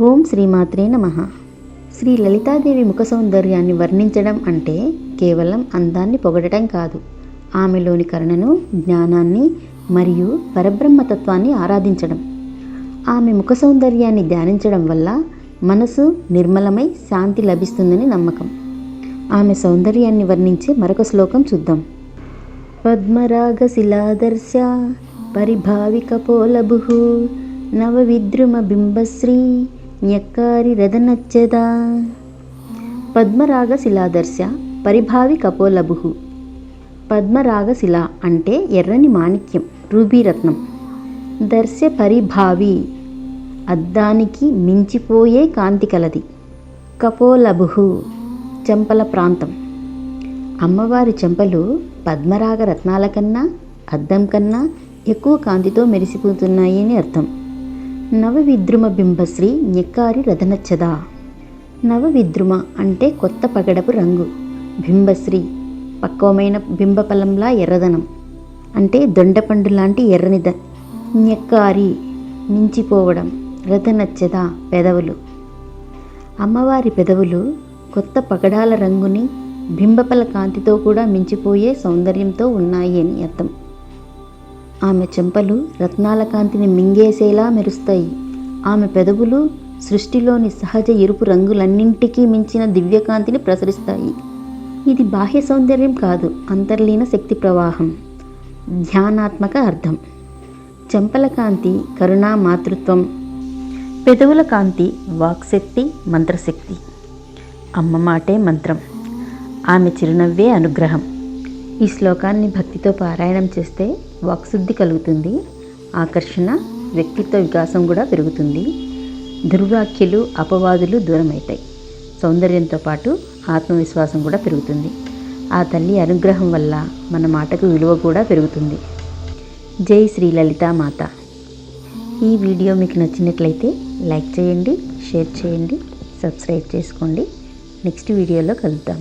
ఓం శ్రీమాత్రే నమ. శ్రీ లలితాదేవి ముఖ సౌందర్యాన్ని వర్ణించడం అంటే కేవలం అందాన్ని పొగడటం కాదు. ఆమెలోని కరుణను జ్ఞానాన్ని మరియు పరబ్రహ్మతత్వాన్ని ఆరాధించడం. ఆమె ముఖ సౌందర్యాన్ని ధ్యానించడం వల్ల మనసు నిర్మలమై శాంతి లభిస్తుందని నమ్మకం. ఆమె సౌందర్యాన్ని వర్ణించే మరొక శ్లోకం చూద్దాం. పద్మరాగశిలాదర్శ బింబశ్రీ నవవిద్రుమబింబశ్రీ న్యక్కారి రథనచ్చదా పద్మరాగశిలాదర్శ పరిభావి కపోలభు పద్మరాగశిల అంటే ఎర్రని మాణిక్యం రూబీరత్నం దర్శ పరిభావి అద్దానికి మించిపోయే కాంతి కలది కపోలభు చెంపల ప్రాంతం అమ్మవారి చెంపలు పద్మరాగ రత్నాల కన్నా అద్దం కన్నా ఎక్కువ కాంతితో మెరిసిపోతున్నాయి అని అర్థం నవవిద్రుమ బింబశ్రీ ఞెక్కారి రథనచ్చదా. నవవిద్రుమ అంటే కొత్త పగడపు రంగు. బింబశ్రీ పక్వమైన బింబపలంలా ఎర్రదనం. అంటే దొండపండు లాంటి ఎర్రనిద. ఞెక్కారి మించిపోవడం. రథనచ్చదా పెదవులు. అమ్మవారి పెదవులు కొత్త పగడాల రంగుని బింబపల కాంతితో కూడా మించిపోయే సౌందర్యంతో ఉన్నాయి అని అర్థం. ఆమె చెంపలు రత్నాల కాంతిని మింగేసేలా మెరుస్తాయి. ఆమె పెదవులు సృష్టిలోని సహజ ఎరుపు రంగులన్నింటికీ మించిన దివ్యకాంతిని ప్రసరిస్తాయి. ఇది బాహ్య సౌందర్యం కాదు అంతర్లీన శక్తి ప్రవాహం. ధ్యానాత్మక అర్థం. చెంపల కాంతి కరుణా మాతృత్వం. పెదవుల కాంతి వాక్శక్తి మంత్రశక్తి. అమ్మ మాటే మంత్రం. ఆమె చిరునవ్వే అనుగ్రహం. ఈ శ్లోకాన్ని భక్తితో పారాయణం చేస్తే వాక్శుద్ధి కలుగుతుంది ఆకర్షణ వ్యక్తిత్వ వికాసం కూడా పెరుగుతుంది. దుర్వాఖ్యలు అపవాదులు దూరమవుతాయి. సౌందర్యంతో పాటు ఆత్మవిశ్వాసం కూడా పెరుగుతుంది. ఆ తల్లి అనుగ్రహం వల్ల మన మాటకు విలువ కూడా పెరుగుతుంది. జై శ్రీ లలితామాత ఈ వీడియో మీకు నచ్చినట్లయితే లైక్ చేయండి షేర్ చేయండి సబ్స్క్రైబ్ చేసుకోండి. నెక్స్ట్ వీడియోలో కలుద్దాం.